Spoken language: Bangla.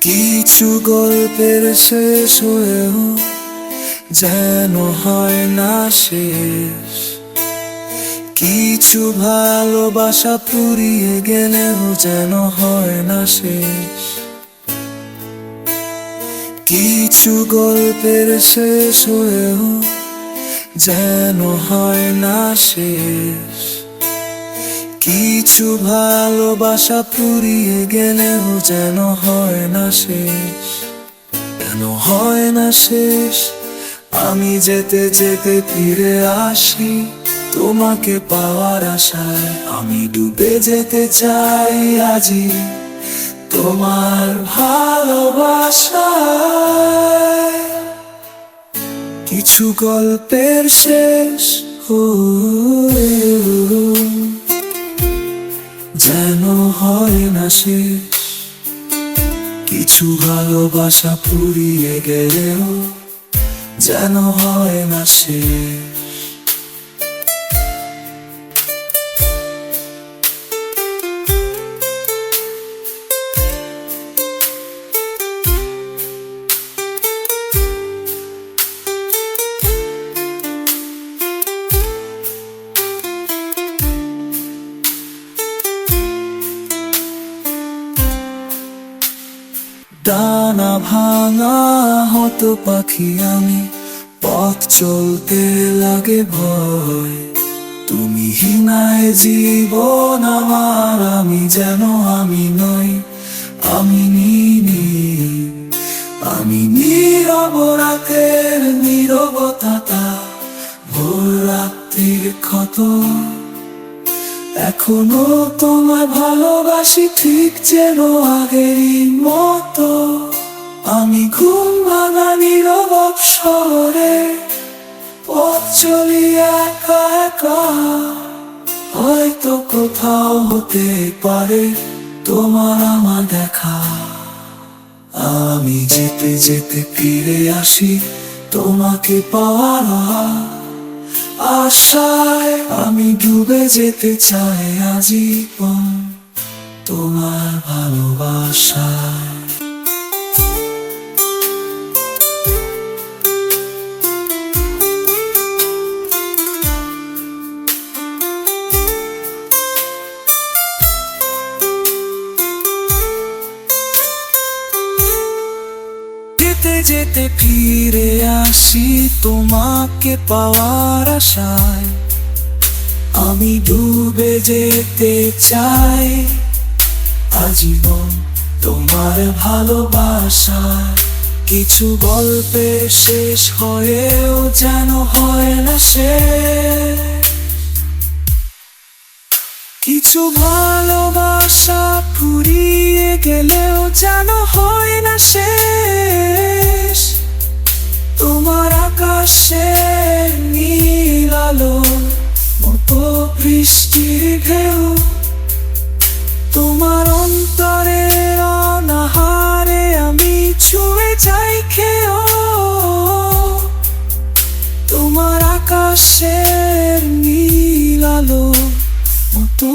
কিছু গল্পের শেষ হয়েও যেন হয় না শেষ। কিছু ভালোবাসা পুরিয়ে গেলেও যেন হয় না শেষ। কিছু গল্পের শেষ হয়েও যেন হয় না শেষ। কিছু ভালোবাসা পুরিয়ে গেলেও যেন হয় না শেষ। কেন হয় না শেষ। আমি যেতে যেতে ফিরে আসি। তোমাকে পাওয়ার আশায় আমি ডুবে যেতে চাই আজি। তোমার ভালোবাসায় কিছু গল্পের শেষ। হয়েও যেন হয় না শেষ। কিছু ভালোবাসা পুড়িয়ে গেলেও যেন হয় না শেষ। ডানা ভাঙা হতো পাখি আমি, পথ চলতে লাগে ভয়। তুমি হিনায় জীবন আমার, আমি যেন আমি নই, আমি নিনি। আমি নীরব রাতের নীরবতা ভোর রাত্রির ক্ষত। এখনও তোমায় ভালোবাসি ঠিক যেন আগেরই মতো। ঘুম ভাঙা শহরে, পথ চলি হয়তো কোথাও হতে পারে তোমার আমার দেখা। আমি যেতে যেতে ফিরে আসি তোমাকে পাওয়ার আশায়। আমি ডুবে যেতে চাই আজীবন তোমার ভালোবাসায়। যেতে ফিরে আসি তোমাকে পাওয়ার আশায়। আমি ডুবে যেতে চাই, আজীবন তোমার ভালোবাসায়। কিছু গল্পে শেষ হয়েও যেন হয় না সে। কিছু ভালোবাসা ফুরিয়ে গেলেও যেন হয় না শেষ তোমার নীল আলো বৃষ্টির তোমার অন্তরে অনাহারে আমি ছুঁয়ে যাই খেয়েও তোমার আকাশের নীল আলো, মতো